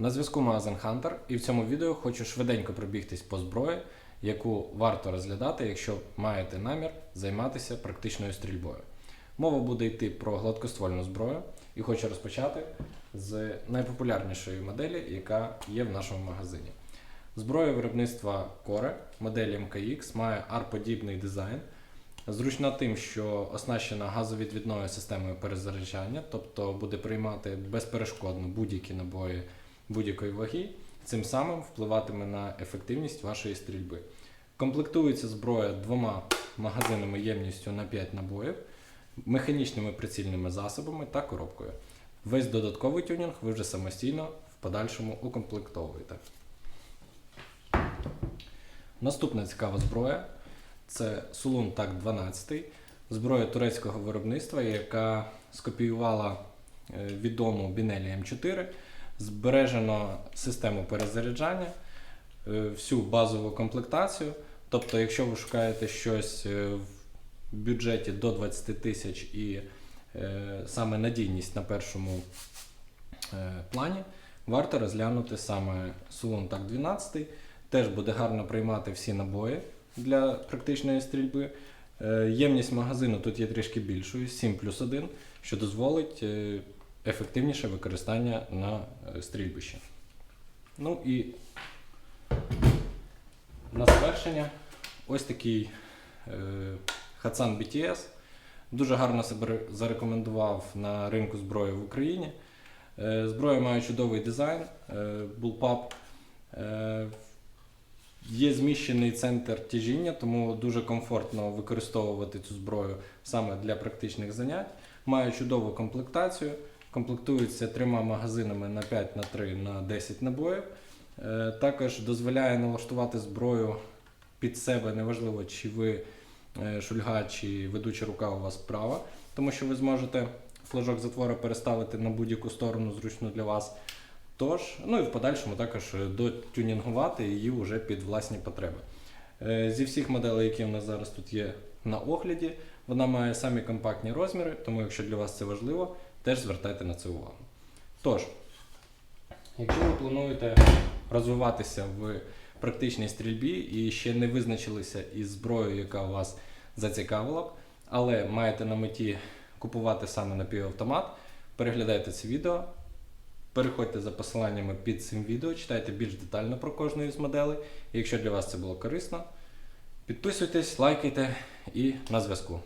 На зв'язку магазин Hunter і в цьому відео хочу швиденько пробігтись по зброї, яку варто розглядати, якщо маєте намір займатися практичною стрільбою. Мова буде йти про гладкоствольну зброю і хочу розпочати з найпопулярнішої моделі, яка є в нашому магазині. Зброя виробництва Core моделі MKX має R-подібний дизайн. Зручна тим, що оснащена газовідвідною системою перезаряджання, тобто буде приймати безперешкодно будь-які набої будь-якої ваги, цим самим впливатиме на ефективність вашої стрільби. Комплектується зброя двома магазинами ємністю на 5 набоїв, механічними прицільними засобами та коробкою. Весь додатковий тюнінг ви вже самостійно в подальшому укомплектовуєте. Наступна цікава зброя це Sulun TAC 12, зброя турецького виробництва, яка скопіювала е, відому Binelli M4, збережено систему перезаряджання, е, всю базову комплектацію. Тобто, якщо ви шукаєте щось е, в бюджеті до 20 тисяч і е, саме надійність на першому плані, варто розглянути саме Sulun TAC 12. Теж буде гарно приймати всі набої для практичної стрільби. Ємність магазину тут є трішки більшою, 7 плюс 1, що дозволить ефективніше використання на е, стрільбищі. Ну і на завершення ось такий е, Hatsan BTS. Дуже гарно себе зарекомендував на ринку зброї в Україні. Е, Зброя має чудовий дизайн. Е, Є зміщений центр тяжіння, тому дуже комфортно використовувати цю зброю саме для практичних занять. Має чудову комплектацію, комплектується трьома магазинами на 5 на 3 на 10 набоїв. Е, Також дозволяє налаштувати зброю під себе, неважливо, чи ви е, шульга, чи ведуча рука у вас права, тому що ви зможете флажок затвора переставити на будь-яку сторону зручно для вас. Тож, ну і в подальшому також е, дотюнінгувати її вже під власні потреби. Зі всіх моделей, які в нас зараз тут є на огляді, вона має самі компактні розміри, тому якщо для вас це важливо, теж звертайте на це увагу. Тож, якщо ви плануєте розвиватися в практичній стрільбі і ще не визначилися із зброєю, яка вас зацікавила але маєте на меті купувати саме напівавтомат, переглядайте це відео. Переходьте за посиланнями під цим відео, читайте більш детально про кожну із моделей. Якщо для вас це було корисно, підписуйтесь, лайкайте і на зв'язку.